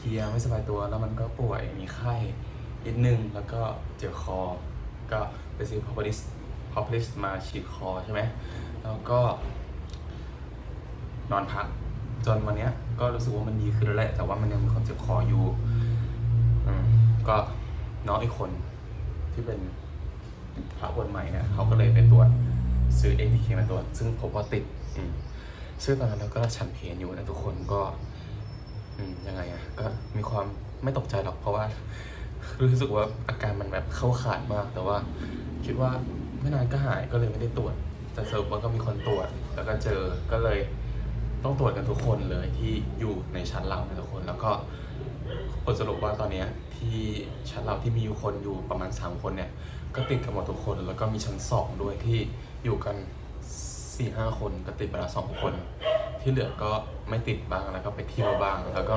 เพลียไม่สบายตัว แล้วมันก็ป่วยมีไข้นิดนึงแล้วก็เจ็บคอ ก็ไปซื้อพอพลิสพอพลิสมาฉีดคอใช่ไหมแล้วก็ นอนพักจนวันเนี้ยก็รู้สึกว่ามันดีขึ้นแล้วแหละแต่ว่ามันยังมีความเจ็บคออยู่ก็น้องอีกคนที่เป็นพระคนใหม่เนี่ยเขาก็เลยไปตรวจซื้อ ATK มาตรวจซึ่งพบว่าติดซึ่งตอนนั้นเราก็ฉันเพลอยู่นะทุกคนก็ อืมยังไงอะก็มีความไม่ตกใจหรอกเพราะว่า รู้สึกว่าอาการมันแบบเข้าขาดมาก แต่ว่า คิดว่าไม่นานก็หายก็เลยไม่ได้ตรวจ แต่สรุปว่าก็มีคนตรวจ แล้วก็เจอก็เลย ต้องตรวจกันทุกคนเลยที่อยู่ในชั้นเรานะทุกคน แล้วก็ผลสรุปว่าตอนเนี้ยที่ชั้นเราที่มีอยู่คนอยู่ประมาณ 3 คนเนี่ย ก็ติดกันหมดทุกคน แล้วก็มีชั้นสองด้วยที่อยู่กัน4ี่ห้าคนก็ติดไปล้วสองคน ที่เหลือก็ไม่ติดบ้างแล้วก็ไปเที่ยวบ้างแล้วก็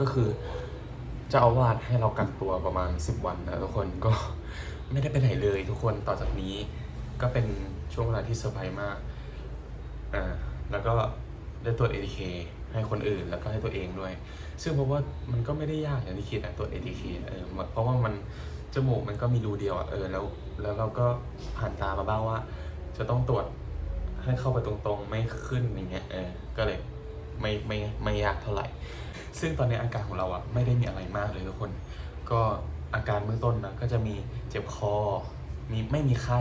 ก็คือเจ้าอาวาสให้เรากักตัวประมาณ 10 วันนะทุกคนก็ไม่ได้ไปไหนเลยทุกคนต่อจากนี้ก็เป็นช่วงเวลาที่เซอร์ไพรส์มากอ่าแล้วก็ได้ตรวจ ATK ให้คนอื่นแล้วก็ให้ตัวเองด้วย ซึ่งเพราะว่ามันก็ไม่ได้ยากอย่างที่คิดนะตรวจ ATK เออเพราะว่ามันจมูกมันก็มีรูเดียวอะเออแล้วแล้วเราก็ผ่านตามาบ้างว่า จะต้องตรวจ ให้เข้าไปตรงๆไม่ขึ้นอย่างเงี้ยเออก็เลยไม่ไม่ไม่ยากเท่าไหร่ ซึ่งตอนนี้อาการของเราอะไม่ได้มีอะไรมากเลยทุกคน ก็อาการเบื้องต้นนะก็จะมีเจ็บคอ มีไม่มีไข้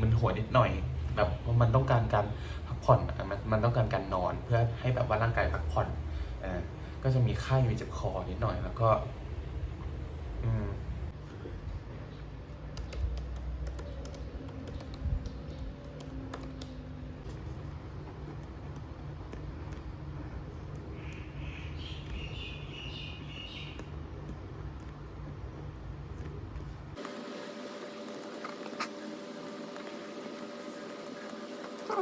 มึนหัวนิดหน่อยแบบว่ามันต้องการการพักผ่อนมันมันต้องการการนอนเพื่อให้แบบว่าร่างกายพักผ่อนอ่าก็จะมีไข้มีเจ็บคอนิดหน่อยแล้วก็ อืม โอ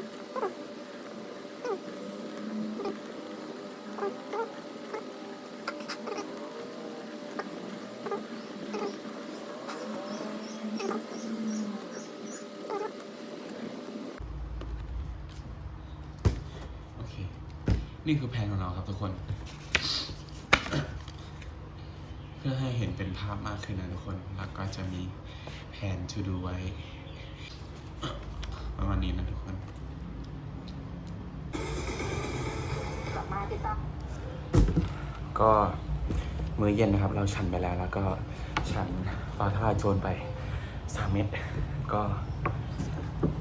เค นี่คือแผนของเราครับทุกคน เพื่อให้เห็นเป็นภาพมากขึ้นนะทุกคน แล้วก็จะมีแผน to do ไว้ ประมาณนี้นะทุกคน ก็มื้อเย็นนะครับ เราฉันไปแล้ว แล้วก็ฉันฟ้าทลายโจรไปสามเม็ดก็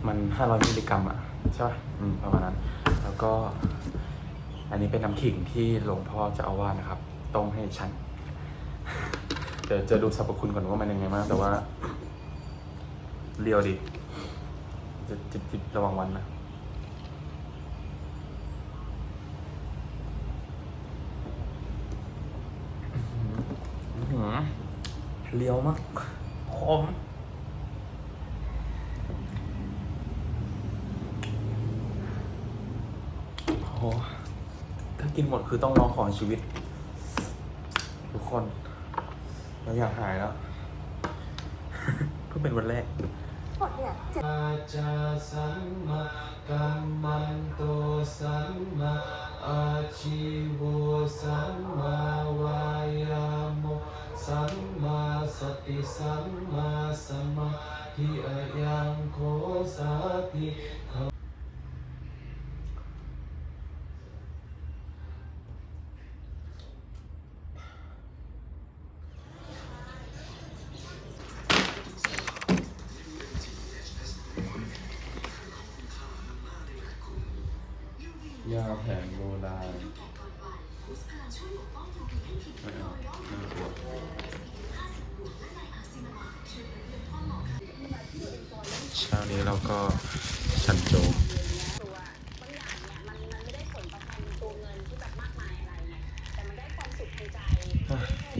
มันห้าร้อยมิลลิกรัมอะ ใช่ป่ะประมาณนั้น แล้วก็ อันนี้เป็นน้ำขิงที่หลวงพ่อจะเอาว่านะครับ ต้มให้ฉัน เดี๋ยวจะดูสรรพคุณก่อนว่ามันยังไงบ้างแต่ว่าเรียวดี จะจิบจิบระหวังวันนะ อื้อหือ เลียวมากขมโอ้โหถ้ากินหมดคือต้องร้องของชีวิต ทุกคนเราอยากหายแล้ว เพิ่งเป็นวันแรก หมดเนี่ยเจ็ดอาจาสัมมา สัมมาสมาธิอยังโคสาติยาแผนโบราณไม่เอาไม่เอา เช้านี้เราก็ฉันโจ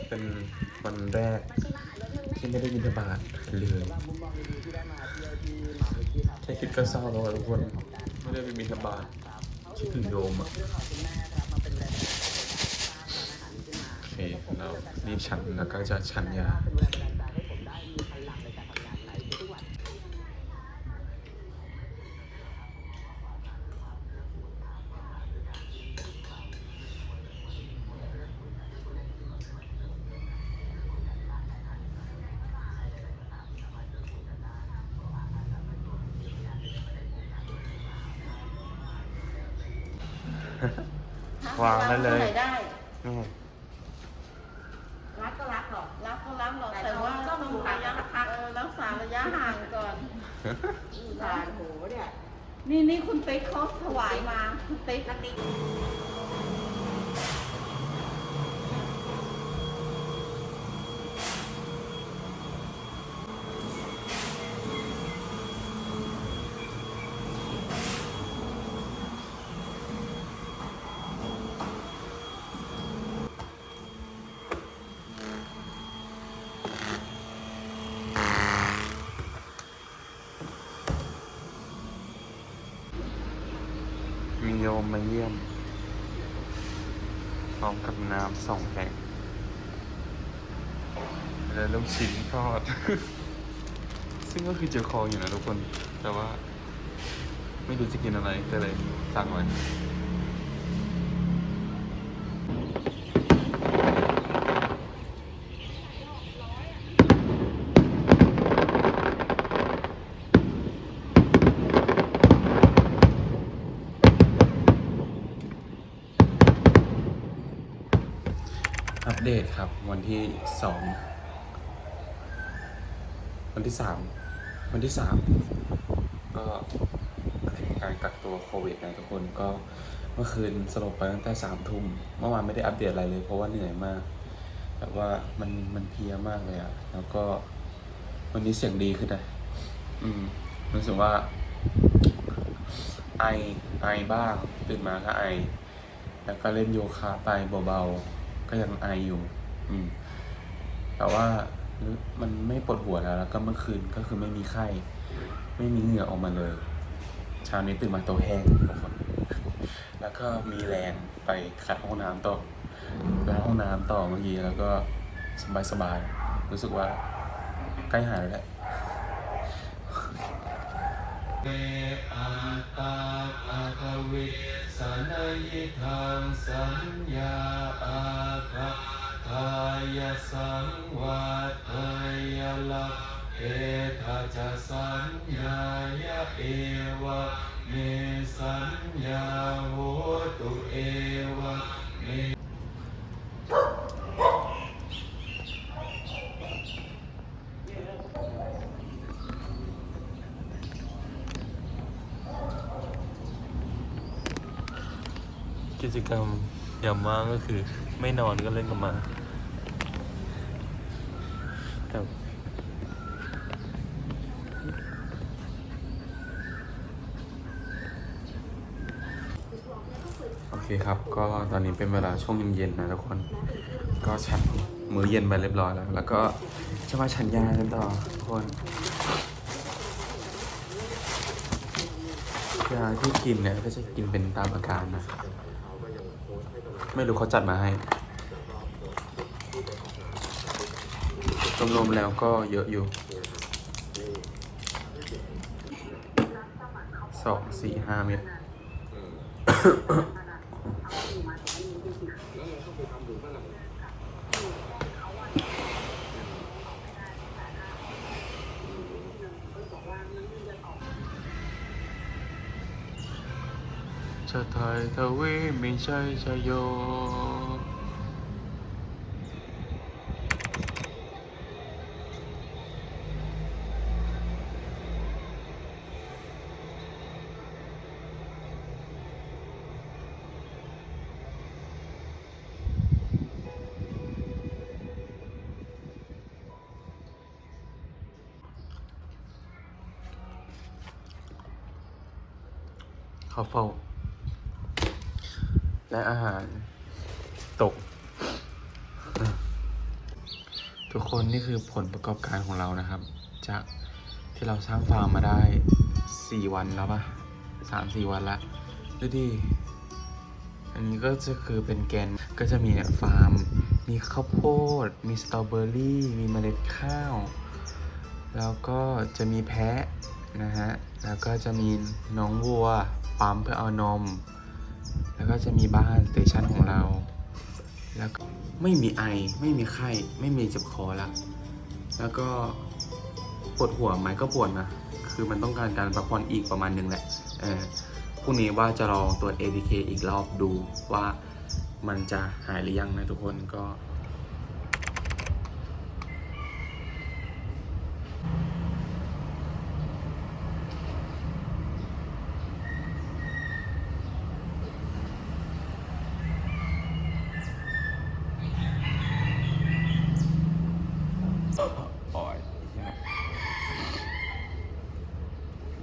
เป็นวันแรกที่ไม่ได้ยินบาทเลยแค่คิดก็เศร้าแล้วทุกคน ไม่ได้ไปมินบาทคิดถึงโยมอะโอเคเรารีบฉันแล้วก็จะฉันยา วางได้เลยวางท่าหนได้นี่ไงรักก็รักหรอกรับก็รับหรอกแต่แต่ว่าต้ต้อองงดูระยะสักพักเออรักษาระยะห่างก่อนสารโหเนี่ยนี่นี่คุณติ๊กเขาถวายมาคุณติ๊กนักติ๊ก มาเยี่ยม พร้อมกับน้ำสองแพ็คและลูกชิ้นทอด ซึ่งก็คือเจอคออยู่นะทุกคน แต่ว่า ไม่รู้จะกินอะไรก็เลยสั่งไว้ ครับ วันที่สองวันที่สามวันที่สามก็ถึงการกักตัวโควิดนะทุกคนก็เมื่อคืนสลบไปตั้งแต่สามทุ่มเมื่อวานไม่ได้อัปเดตอะไรเลย เพราะว่าเหนื่อยมากแบบว่ามันมันเพียมากเลยอะแล้วก็วันนี้เสียงดีขึ้นนะอืมรู้สึกว่า ไอไอบ้างตื่นมาก็ไอ แล้วก็เล่นโยคะไปเบาๆ ก็ยังไออยู่ อืมแต่ว่ามันไม่ปวดหัวแล้ว แล้วก็เมื่อคืนก็คือไม่มีไข้ ไม่มีเหงื่อออกมาเลยเช้านี้ตื่นมาตัวแห้งทุกคน แล้วก็มีแรงไปขัดห้องน้ำต่อไปห้องน้ำต่อเมื่อกี้แล้วก็สบายๆรู้สึกว่าใกล้หายแล้วแหละเวอาตาภาควิสนยิทังสัญญาอาคา ทายสังวัตเอยละเอทาจะสัญญายะเอวะเมสัญญาโหตุเอวะเมกิจกรรมยามว่างก็คือ ไม่นอนก็เล่นกับหมาครับ โอเคครับ ก็ตอนนี้เป็นเวลาช่วงเย็นๆนะทุกคน ก็ฉันมื้อเย็นไปเรียบร้อยแล้ว แล้วก็จะมาฉันยากันต่อทุกคน ยาที่กินเนี่ยก็จะกินเป็นตามอาการนะ ไม่รู้เขาจัดมาให้รวมๆแล้วก็เยอะอยู่สองสี่ห้าเม็ด ชาไทยทวีมิใช่ชยโย ข้าวเฝ้า และอาหารตก ทุกคนนี่คือผลประกอบการของเรานะครับ จากที่เราสร้างฟาร์มมาได้สี่วันแล้วปะสามสี่วันละดูดิอันนี้ก็จะคือเป็นแกนก็จะมีเนี่ยฟาร์ม มีข้าวโพด มีสตรอเบอรี่ มีเมล็ดข้าว แล้วก็จะมีแพะ นะฮะ แล้วก็จะมีน้องวัวปั๊มเพื่อเอานม แล้วก็จะมีบ้านสเตชันของเรา แล้วก็ไม่มีไอ ไม่มีไข้ ไม่มีเจ็บคอละ แล้วก็ปวดหัวไหมก็ปวดนะ คือมันต้องการการพักผ่อนอีกประมาณหนึงแหละ เออพรุ่งนี้ว่าจะลองตรวจ ATK อีกรอบดูว่ามันจะหายหรือยังนะทุกคนก็ โอ้ย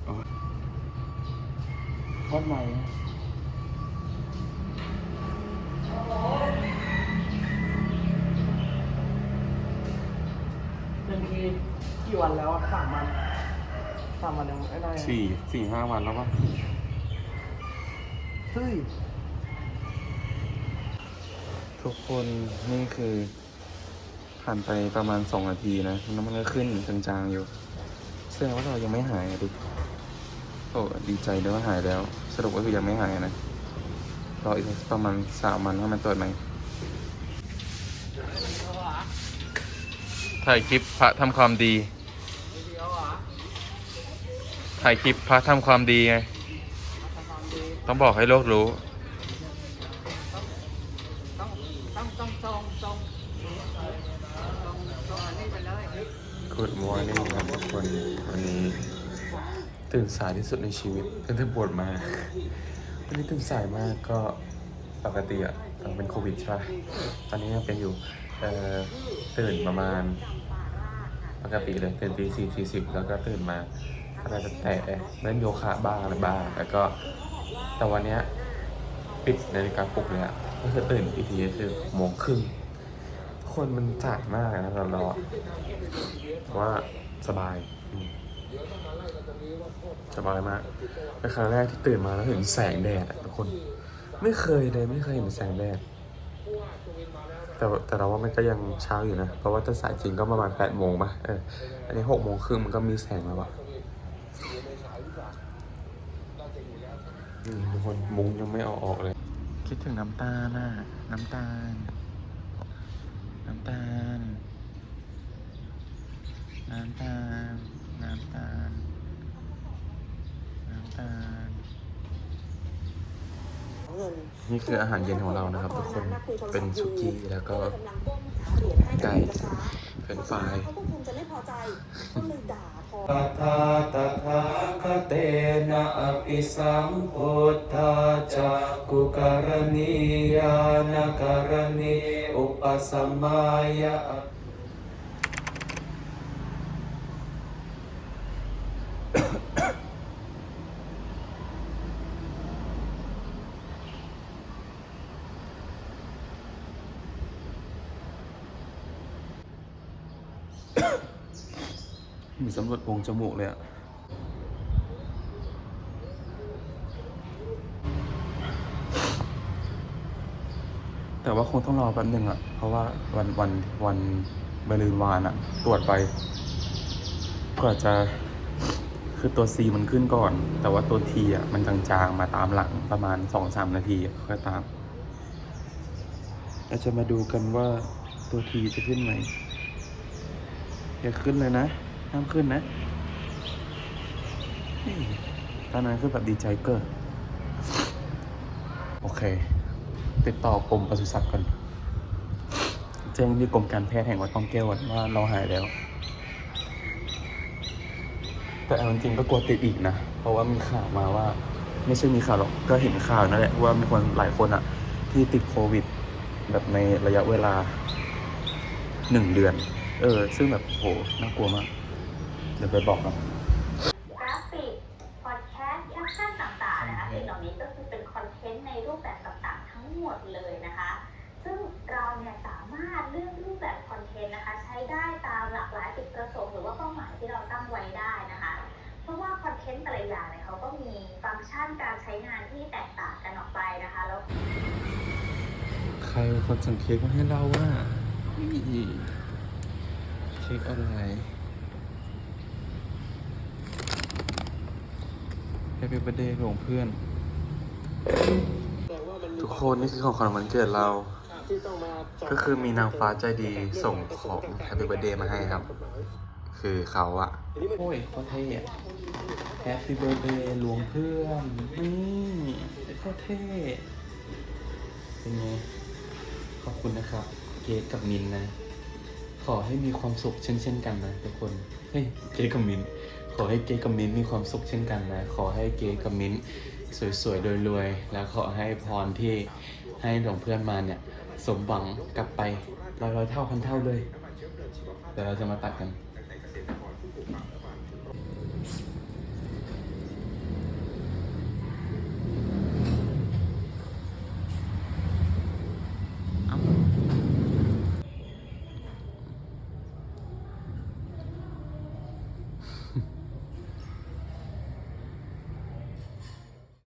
โอ้ยทอดใหม่ เป็นทีกี่วันแล้วอะสามวันสามวันยังไม่ได้อะสี่สี่ห้าวันแล้วป่ะเฮ้ยทุกคนนี่คือ ผ่านไปประมาณสองนาทีนะแล้วมันก็ขึ้นจางๆอยู่แสดงว่าเรายังไม่หายอะดิโอ้ดีใจด้วยว่าหายแล้ว สรุปก็คือยังไม่หายนะรออีกประมาณสามวันถ้ามันตรวจใหม่ ถ่ายคลิปพระทำความดี ถ่ายคลิปพระทำความดีไง ต้องบอกให้โลกรู้ ต้องต้องต้องตรงตรงตรงตรงอันนี้ไปเลย Good morning ครับทุกคนวันนี้ตื่นสายที่สุดในชีวิตตั้งแต่บวชมาวันนี้ตื่นสายมากก็ปกติอะตอนเป็นโควิดใช่ป่ะตอนนี้ยังเป็นอยู่ เอ่อตื่นประมาณ ปกติเลยตื่นตีสี่สี่สิบแล้วก็ตื่นมาก็จะแตะเล่นโยคะบ้างอะไรบ้างแล้วก็แต่วันเนี้ยปิดนาฬิกาปลุกเลยอะก็คือตื่นอีกทีคือหโมงครึ่งคนมันจัดมากนะเราเราอะว่าสบายอืมสบายมากเป็นครั้งแรกที่ตื่นมาแล้วเห็นแสงแดดอะทุกคน ไม่เคยเลยไม่เคยเห็นแสงแดด แต่แต่เราว่ามันก็ยังเช้าอยู่นะ เพราะว่าถ้าสายจริงก็ประมาณแปดโมงป่ะเอออันนี้หกโมงครึ่งมันก็มีแสงแล้วอะอืมทุกคนมุ้งยังไม่เอาออกเลย คิดถึงน้ำตาลน่ะ น้ำตาล น้ำตาล น้ำตาล น้ำตาล น้ำตาล นี่คืออาหารเย็นของเรานะครับทุกคนเป็นสุกี้แล้วก็ไก่เป็นไฟรายเขาก็คงจะไม่พอใจก็เลยด่าทอตถาตถาคเตนะอภิสัมพุทธาจากุการณียานการณีอุปสัมมายะ เหมือนสำรวจโพรงจมูกเลยอะแต่ว่าคงต้องรอแป๊บหนึ่งอะเพราะว่าวันวันวันบรืนวานอะตรวจไปก็อาจะคือตัว C มันขึ้นก่อน แต่ว่าตัว T อะมันจางๆมาตามหลังประมาณสองสามนาทีค่อยตามเราจะมาดูกันว่าตัว T จะขึ้นไหมอย่าขึ้นเลยนะ ห้ามขึ้นนะตอนนั้นคือแบบดีใจเกินโอเค ติดต่อกรมปศุสัตว์กันแจ้งที่กรมการแพทย์แห่งวัดป้อมแก้วว่าเราหายแล้ว แต่เอาจริงก็กลัวติดอีกนะ เพราะว่ามีข่าวมาว่า ไม่ใช่มีข่าวหรอกก็เห็นข่าวนั่นแหละว่ามีคนหลายคนอะที่ติดโควิด แบบในระยะเวลาหนึ่งเดือน เออ ซึ่งแบบโหน่ากลัวมาก ดี๋ยวไปบอกนะกราฟิกพอดแคสต์แคปชั่นต่างๆนะคะสิ่งเหล่านี้ก็คือเป็นคอนเทนต์ในรูปแบบต่างๆ ทั้งหมดเลยนะคะ ซึ่งเราเนี่ยสามารถเลือกรูปแบบคอนเทนต์นะคะ ใช้ได้ตามหลากหลายจุดประสงค์หรือว่าเป้าหมายที่เราตั้งไว้ได้นะคะ เพราะว่าคอนเทนต์แต่ละอย่างเนี่ยเขาก็มีฟังก์ชันการใช้งานที่แตกต่างกันออกไปนะคะแล้วใครเป็นคนสั่งเค้กมาให้เราว่าเค้กอะไรแปปี้เบ t ร์ a เดย์ของเพื่อน ทุกคนนี่คือของขวัญวันเกิดเราที่ต้องมาจดก็คือมีนางฟ้าใจดีส่งของแฮปปี้เบ t ร์ a เดย์มาให้ครับ คือเขาอะโอ้ยโคตรเท่แฮปปี้เบ t ร์ a เดย์ลวงเพื่อน นี่โคตรเท่ เป็นไง ขอบคุณนะครับ เกดกับมินนะ ขอให้มีความสุขเช่นเช่นกันนะทุกคน เฮ้ย เกดกับมิน ขอให้เก๊กับมินมีความสุขเช่นกันนะ ขอให้เก๊กับมินสวยๆรวยๆ แล้วขอให้พรที่ให้หลวงเพื่อนมาเนี่ย สมหวังกลับไปร้อยร้อยๆเท่าพันเท่าเลย เดี๋ยวเราจะมาตัดกัน